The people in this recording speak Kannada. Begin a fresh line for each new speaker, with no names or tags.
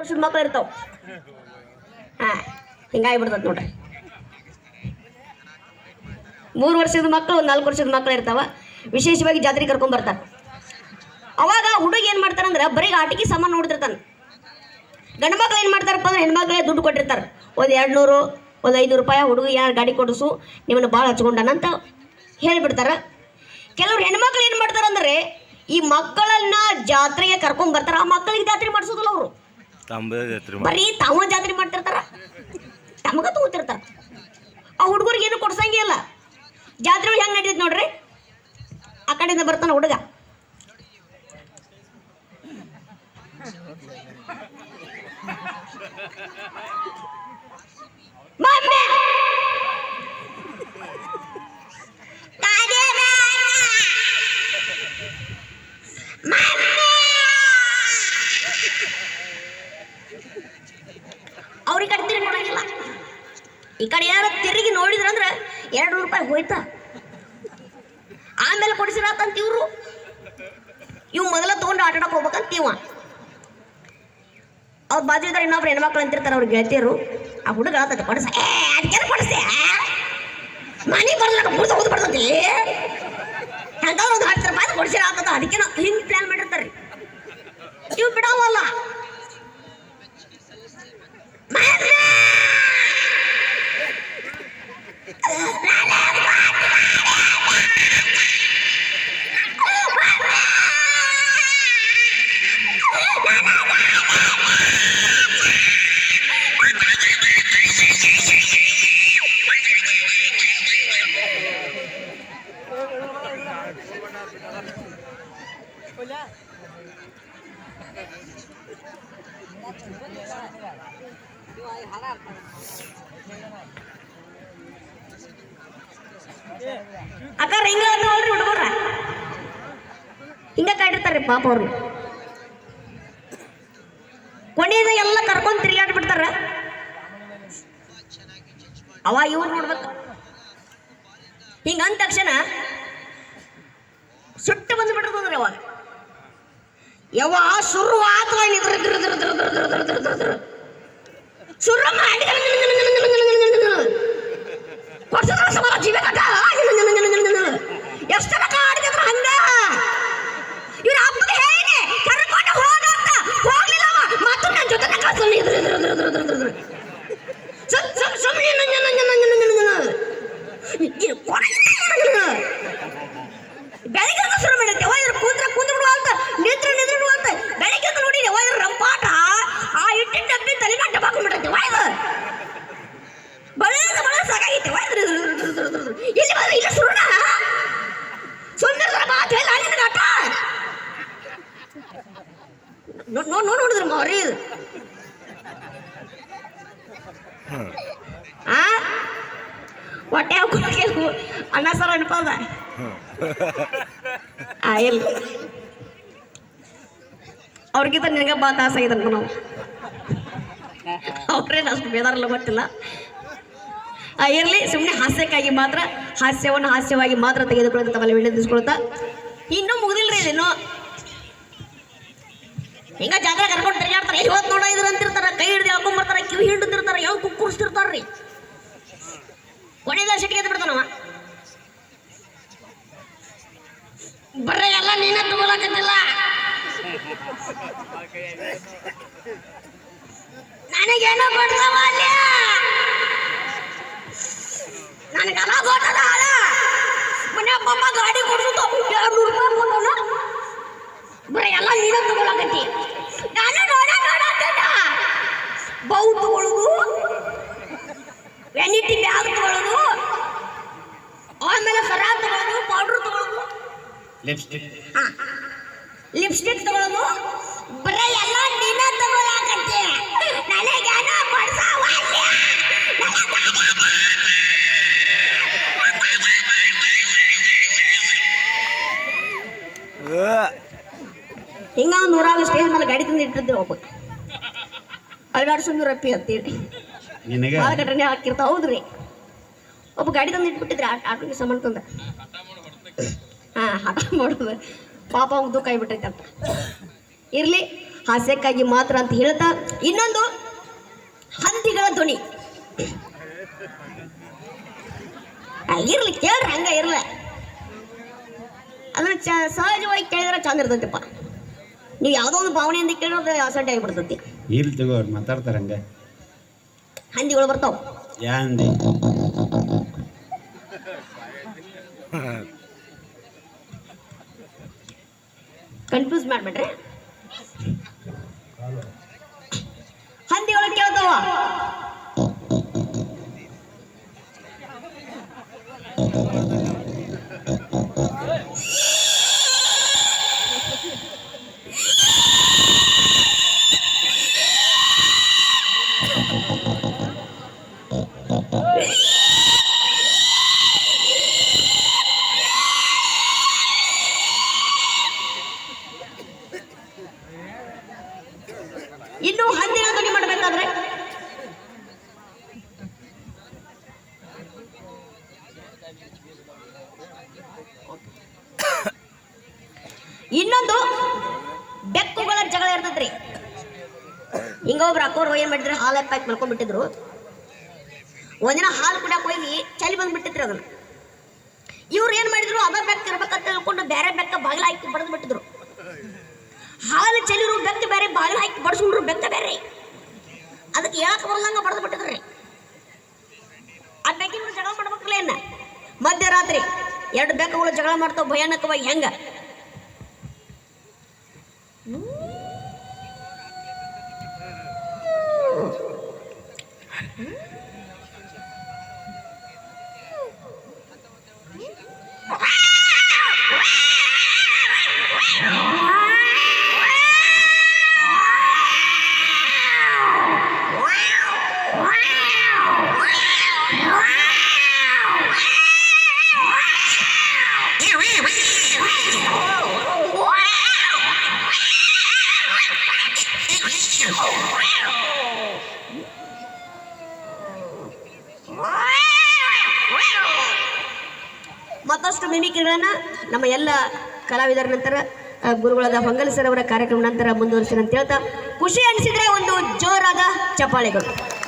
ವರ್ಷದ ಮಕ್ಳು ಇರ್ತಾವ. ಹಾ ಹಿಂಗಾಗಿ ಬಿಡ್ತದ ನೋಡ್ರಿ. ಮೂರು ವರ್ಷದ ಮಕ್ಕಳು ನಾಲ್ಕು ವರ್ಷದ ಮಕ್ಕಳು ಇರ್ತಾವ. ವಿಶೇಷವಾಗಿ ಜಾತ್ರೆ ಕರ್ಕೊಂಡ್ ಬರ್ತಾರ. ಅವಾಗ ಹುಡುಗ ಏನ್ ಮಾಡ್ತಾರಂದ್ರ, ಬರೀ ಆಟಿಕೆ ಸಾಮಾನು ನೋಡ್ತಿರ್ತಾನೆ. ಗಂಡು ಮಕ್ಳು ಏನು ಮಾಡ್ತಾರಪ್ಪ ಅಂದ್ರೆ, ಹೆಣ್ಮಕ್ಳೇ ದುಡ್ಡು ಕೊಟ್ಟಿರ್ತಾರೆ. ಒಂದು ಎರಡು ನೂರು ಒಂದು ಐನೂರು ರೂಪಾಯಿ ಹುಡುಗ ಯಾರು ಗಾಡಿ ಕೊಡಿಸು, ನಿಮ್ಮನ್ನು ಭಾಳ ಹಚ್ಕೊಂಡನಂತ ಹೇಳ್ಬಿಡ್ತಾರ. ಕೆಲವ್ರು ಹೆಣ್ಮಕ್ಳು ಏನು ಮಾಡ್ತಾರಂದ್ರೆ, ಈ ಮಕ್ಕಳನ್ನ ಜಾತ್ರೆಗೆ ಕರ್ಕೊಂಡ್ ಬರ್ತಾರ. ಆ ಮಕ್ಕಳಿಗೆ ಜಾತ್ರೆ ಮಾಡಿಸೋದಿಲ್ಲ ಅವರು.
ಜಾತ್ರೆ
ಬರೀ ತಾವ ಜಾತ್ರೆ ಮಾಡ್ತಿರ್ತಾರ? ತಮಗ ತಗೋತಿರ್ತಾರ. ಆ ಹುಡುಗರಿಗೆ ಏನು ಕೊಡ್ಸಂಗೆ ಇಲ್ಲ. ಜಾತ್ರೆ ಹೆಂಗ್ ನಡೀತೈತೆ ನೋಡ್ರಿ? ಆ ಕಡೆಯಿಂದ ಬರ್ತಾನ ಹುಡುಗ. ಮಮ್ಮಿ! ಗಾಡಿ ಬೇಡ! ಅವ್ರ ಈ ಕಡೆ ತಿರುಗಿ ನೋಡಂಗಿಲ್ಲ ಈ ಕಡೆ ಯಾರ ತಿರುಗಿ ನೋಡಿದ್ರಂದ್ರೆ ಎರಡು ರೂಪಾಯಿ ಹೋಯ್ತಾ. ಆಮೇಲೆ ಕೊಡಿಸಿರತ್ತಂತ ಇವರು. ಇವ್ ಮೊದಲ ತೊಗೊಂಡು ಆಟ ಆಡಕ್ ಹೋಗ್ಬೇಕಂತ ಇವ. ಅವ್ರ ಬಾಜು ಇದ್ದಾರೆ, ಇನ್ನೊಬ್ರು ಹೆಣ್ಮಕ್ಳು ಅಂತಿರ್ತಾರೆ ಅವ್ರ ಗೆಳತಿಯರು. ಆ ಹುಡುಗ ಹೇಳ್ತದೆ ಕೊಡಿಸ. ಅದಕ್ಕೆ ಕೊಡಿಸ್ದೆ ಮನೆ ಬರಲ್ಲ ಬುಡ್ದ ಹೋದ್ ಬರ್ತದೆ ಒಂದು ಹತ್ತು ರೂಪಾಯಿ ಕೊಡಿಸಿರ ಅದಕ್ಕೆ ಹಿಂಗೆ ಪ್ಲಾನ್ ಮಾಡಿರ್ತಾರೆ. ಇವ್ ಬಿಡವಲ್ಲ. ಅಕ್ಕ ಹಿಂಗ ನೋಡ್ರಿ ಹುಡುಗರ ಹಿಂಗ ಕಾಡಿರ್ತಾರೆ ಪಾಪ ಅವ್ರು. ಕೊನೆಯದ ಎಲ್ಲ ಕರ್ಕೊಂಡು ತಿರುಗಾಡಿ ಬಿಡ್ತಾರ ಅವ ಇವ್ರು ನೋಡ್ಬೇಕು. ಹಿಂಗ ಅಂದ ತಕ್ಷಣ ಸುಟ್ಟು ಬಂದು ಬಿಡ್ತದ್ರಿ ಅವಾಗ ಯಾವ ಶುರು ಆತ ಶುರು ಮಾಡಿ ಕೊಡ್ಸದ್ರ ಸಮಾನ ಜೀವ ಕಟ್ಟ ಎಷ್ಟು ತನಕ ಆಡಿದ್ರು ಹಂಗ ಇವ್ರ ಅಪ್ಪಗೆ ಹೇಗೆ ಕರ್ಕೊಂಡು ಹೋಗಂತ ಹೋಗ್ಲಿಲ್ಲ. ಮತ್ತು ನನ್ನ ಜೊತೆ ಕಳ್ಸಲ್ಲ ಇದ್ರ ಇದ್ರ ಇದ್ರ ಇದ್ರ ಇದ್ರ ಇದ್ರ ಸುಮ್ ಸುಮ್ ಸುಮ್ಮನೆ ನಂಜ ಇಲ್ಲಿ ಬಂದ್ರೆ ಇಲ್ಲ ಸುರುಣ ಸುಂದರ ಮಾತು ಹೇಳ ಅಲ್ಲಿಂದ ನಾಟ ನೋ ನೋ ನೋ ನೋಡಿದ್ರು ಮಾವ್ರಿ ಇದು ಆ ಹೊಟ್ಟೆ ಹಾಕೋಕೆ ಅನ್ನ ಸರ ಅನ್ಪದ ಆ ಇಲ್ಲ ಅವ್ರಿಗಿಂತ ನಿನಗೆ ಬಾ ತಾಸ ಆಗಿದೆ ಅನ್ಕೊ ನಾವು ಅವ್ರೇನು ಅಷ್ಟು ಬೇದಾರಲ್ಲ ಗೊತ್ತಿಲ್ಲ ಆ, ಇರ್ಲಿ ಸುಮ್ಮನೆ ಹಾಸ್ಯಕ್ಕಾಗಿ ಮಾತ್ರ, ಹಾಸ್ಯವನ್ನು ಹಾಸ್ಯವಾಗಿ ಮಾತ್ರ ತೆಗೆದುಕೊಳ್ಳುತ್ತಾ ತಮ್ಮಲ್ಲಿ ವಿನಂತಿಸ್ಕೊಳ್ತಾ ಇನ್ನೂ ಮುಗಿದಿಲ್ರಿ ಇದೇನು ಹಿಂಗ ಜಾತ್ರೆ ಕರ್ಕೊಂಡು ತಿರುಗಾಡ್ತಾರೆ ಇವತ್ತು ನೋಡ, ಇದ್ರ ಅಂತಿರ್ತಾರೆ, ಕೈ ಹಿಡಿದು ಹಾಕೊಂಡ್ ಬರ್ತಾರೆ ಕಿವಿ ಹಿಡಿದಿರ್ತಾರ ಯಾವ ರೀ ಕೊನೆದ ಸಿಟ್ಟಿಗೆ ಎದ್ದು ಬಿಡ್ತಾನವ ಬರ್ರೆ, ಎಲ್ಲ ನೀನೇ ತಗೊಳಕತ್ತಿಲ್ಲ. ನನಗೇನೋ ಕೊಡ್ತಾವ ನನಗೆಲ್ಲ ಅಲ್ಲ ಮನೆ ಅಪ್ಪಮ್ಮ ಗಾಡಿ ಕೊಡ್ಸುತ್ತ ಎರಡು ರೂಪಾಯಿ ಕೊಟ್ಟನ ಬರೀ ಎಲ್ಲ ನೀನೇ ತಗೊಳಕತ್ತಿ. ನಾನು ನೋಡ ನೋಡತ್ತದ ಬೌ ತಗೊಳ್ಳೋದು ವೆನಿಟಿ ಬ್ಯಾಗ್ ತಗೊಳ್ಳೋದು ಆಮೇಲೆ ಸರ ತಗೊಳ್ಳೋದು ಪೌಡ್ರ್ ತಗೊಳ್ಳೋದು
ಲಿಪ್ಸ್ಟಿಕ್
ಲಿಪ್ಸ್ಟಿಕ್ ತಗೊಳ್ಳೋದು ಬರೀ ಎಲ್ಲ ನೀನೇ ತಗೊಳಕತ್ತಿ. ಇಟ್ಟಿದ್ದೆ ಒಬ್ಬ ಅಲ್ಲಾಡ್ಸೊಂದು ರಪ್ಪಿ ಅಂತೇಳಿ
ನಿನಗೆ?
ಭಾಳ ಘಟನೆ ಹಾಕಿರ್ತಾವ ಹೌದ್ರಿ. ಒಬ್ಬ ಗಾಡಿ ತಂದು ಇಟ್ಬಿಟ್ಟಿದ್ರಿ ಆಟ ಆಟೋಗೆ ಸಾಮಾನು ತಂದ. ಹಾ ಹಠ ಮಾಡೋದು. ಪಾಪ ಅವ್ನು ದುಃಖ ಆಗಿಬಿಟ್ಟೈತೆ ಅಂತ. ಇರ್ಲಿ ಹಾಸ್ಯಕ್ಕಾಗಿ ಮಾತ್ರ ಅಂತ ಹೇಳ್ತಾ ಇನ್ನೊಂದು ಹಂದಿಗಳ ಧ್ವನಿ. ಇರ್ಲಿ ಕೇಳ್ರಿ ಹಂಗ ಇರ್ಲ. ಅದನ್ನ ಚ ಸಹಜವಾಗಿ ಕೇಳಿದ್ರೆ ಚಂದ ಇರ್ತೈತಪ್ಪ. ನೀವು ಯಾವುದೋ ಒಂದು ಭಾವನೆಯಿಂದ ಕೇಳೋದು ಅಸಡ್ಡೆ ಆಗಿಬಿಡ್ತೈತಿ.
ಇಲ್ಲಿ ತಗೋ ಅವ್ರು ಮಾತಾಡ್ತಾರ ಹಂಗೆ.
ಹಂದಿಗಳು ಬರ್ತಾವ.
ಯಾಂದಿ
ಕನ್ಫ್ಯೂಸ್ ಮಾಡ್ಬೇಡ್ರಿ ಹಂದಿಗಳು ಕೇಳ್ತಾವ. ಇನ್ನು ಹಂದಿನ ಧ್ವನಿ ಮಾಡಬೇಕಾದ್ರೆ? ಇನ್ನೊಂದು ಬೆಕ್ಕುಗಳ ಜಗಳ ಇರ್ತದ್ರಿ. ಹಿಂಗ ಒಬ್ರು ಅಕ್ಕೋರು ಏನ್ ಮಾಡಿದ್ರು? ಹಾಲು ಪ್ಯಾಕ್ ಮಾಡ್ಕೊಂಡ್ಬಿಟ್ಟಿದ್ರು ಒಂದಿನ ಹಾಲು ಕುಡಿಯಕ್ ಹೋಗಿ ಚಳಿ ಬಂದ್ಬಿಟ್ಟಿದ್ರು ಅದನ್ನ. ಇವ್ರು ಏನ್ ಮಾಡಿದ್ರು? ಅದ ಬೆಕ್ಕ ಇರ್ಬೇಕಂತ ತಿಳ್ಕೊಂಡು ಬೇರೆ ಬೆಕ್ಕ ಬಾಗಿಲ ಹಾಕಿ ಬಡದ್ ಬಿಟ್ಟಿದ್ರು ಹಾಲು ಚೆಲ್ಲಿರು ಬೆಕ್ಕ ಬೇರೆ ಬಾಗಿಲ ಹಾಕಿ ಬಡಿಸ್ಕೊಂಡ್ರು ಬೆಕ್ಕ ಬೇರೆ. ಅದಕ್ಕೆ ಹೇಳಕ್ ಬರ್ಲಂಗ ಬಡದ್ ಬಿಟ್ಟಿದ್ರಿ? ಆ ಬೆಕ್ಕಿನ ಜಗಳ ಮಾಡ್ಬೇಕಲ್ಲ ಏನ? ಮಧ್ಯರಾತ್ರಿ ಎರಡು ಬೆಕ್ಕಗಳು ಜಗಳ ಮಾಡ್ತಾವ, ಭಯಾನಕವಾಗಿ ಹೆಂಗ? ಮತ್ತಷ್ಟು ಮಿಮಿಕ್ರಿಗಳನ್ನು ನಮ್ಮ ಎಲ್ಲ ಕಲಾವಿದರ ನಂತರ ಗುರುಗಳಾದ ಹೊಂಗಲ್ ಸರ್ ಅವರ ಕಾರ್ಯಕ್ರಮ ನಂತರ ಮುಂದುವರಿಸಿದ ಅಂತ ಹೇಳ್ತಾ, ಖುಷಿ ಅನಿಸಿದ್ರೆ ಒಂದು ಜೋರಾದ ಚಪ್ಪಾಳೆಗಳು.